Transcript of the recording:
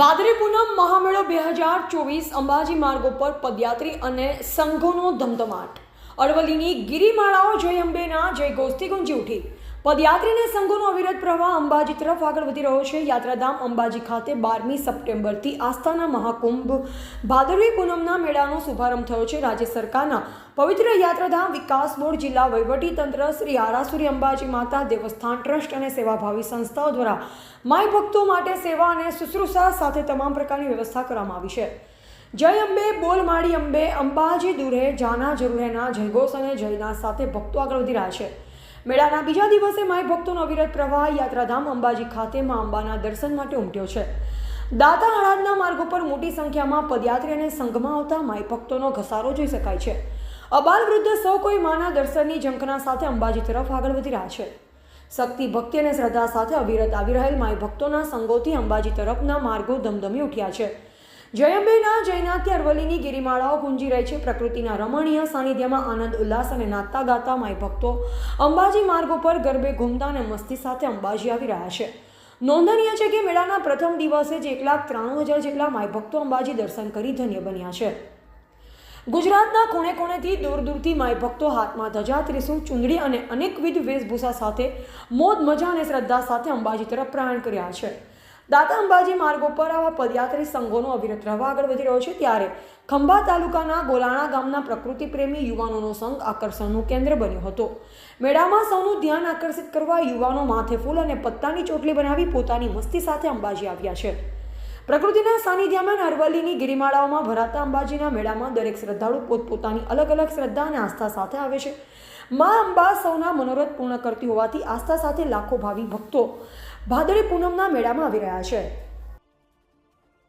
ભાદરી પૂનમ મહામેળો બે હજાર ચોવીસ અંબાજી માર્ગો પર પદયાત્રી અને સંઘોનો ધમધમાટ. અરવલ્લીની ગિરિમાળાઓ જય અંબેના જય ગોસ્તી ગુંજી ઉઠી. પદયાત્રીને સંઘોનો અવિરત પ્રવાહ અંબાજી તરફ આગળ વધી રહ્યો છે. યાત્રાધામ અંબાજી ખાતે બારમી સપ્ટેમ્બરથી આસ્થાના મહાકુંભ ભાદરવી પૂનમના મેળાનો શુભારંભ થયો છે. રાજ્ય સરકારના પવિત્ર યાત્રાધામ વિકાસ બોર્ડ જિલ્લા વહીવટી તંત્ર શ્રી આરાસુરી અંબાજી માતા દેવસ્થાન ટ્રસ્ટ અને સેવાભાવી સંસ્થાઓ દ્વારા માય ભક્તો માટે સેવા અને શુશ્રૂષા સાથે તમામ પ્રકારની વ્યવસ્થા કરવામાં આવી છે. જય અંબે, બોલ માડી અંબે, અંબાજી દૂરે જાના જરૂરેના જયઘોષ અને જયના સાથે ભક્તો આગળ વધી રહ્યા છે. મેળાના બીજા દિવસે માય ભક્તોનો અવિરત પ્રવાહ યાત્રાધામ અંબાજી ખાતે મા અંબાના દર્શન માટે ઉમટ્યો છે. દાતા હળાદના માર્ગો પર મોટી સંખ્યામાં પદયાત્રી અને સંઘમાં આવતા માય ભક્તોનો ઘસારો જોઈ શકાય છે. અબાલ વૃદ્ધ સૌ કોઈ માના દર્શનની ઝંખના સાથે અંબાજી તરફ આગળ વધી રહ્યા છે. શક્તિ, ભક્તિ અને શ્રદ્ધા સાથે અવિરત આવી રહેલ માય ભક્તોના સંગોથી અંબાજી તરફના માર્ગો ધમધમી ઉઠ્યા છે. જયંબેના જયનાથથી અરવલ્લીની ગિરિમાળાઓ ગુંજી રહી છે. પ્રકૃતિના રમણીય સાનિધ્યમાં આનંદ, ઉલ્લાસ અને નાતા ગાતા માય ભક્તો અંબાજી માર્ગો પર ગરબે ઘૂમતા અને મસ્તી સાથે અંબાજી આવી રહ્યા છે. નોંધનીય છે કે મેળાના પ્રથમ દિવસે જ એક લાખ ત્રાણું હજાર જેટલા માય ભક્તો અંબાજી દર્શન કરી ધન્ય બન્યા છે. ગુજરાતના ખૂણે ખૂણેથી દૂર દૂરથી માય ભક્તો હાથમાં ધજા ત્રિશુળ ચુંદડી અને અનેકવિધ વેશભૂષા સાથે મોજ, મજા અને શ્રદ્ધા સાથે અંબાજી તરફ પ્રયાણ કર્યા છે. દાતા અંબાજી માર્ગો પર આવા પદયાત્રી સંઘોનો અવિરત રહેવા આગળ વધી રહ્યો છે ત્યારે ખંભા તાલુકાના ગોલાણા ગામના પ્રકૃતિ પ્રેમી યુવાનોનો સંઘ આકર્ષણનું કેન્દ્ર બન્યો હતો. મેળામાં સૌનું ધ્યાન આકર્ષિત કરવા યુવાનો માથે ફૂલ અને પત્તાની ચોટલી બનાવી પોતાની મસ્તી સાથે અંબાજી આવ્યા છે. પ્રકૃતિના સાનિધ્યમાં અરવલ્લીની ગિરિમાળાઓમાં ભરાતા અંબાજીના મેળામાં દરેક શ્રદ્ધાળુ પોતપોતાની અલગ અલગ શ્રદ્ધા અને આસ્થા સાથે આવે છે. મા અંબા સૌના મનોરથ પૂર્ણ કરતી હોવાથી આસ્થા સાથે લાખો ભાવિ ભક્તો ભાદરી પૂનમના મેળામાં આવી રહ્યા છે.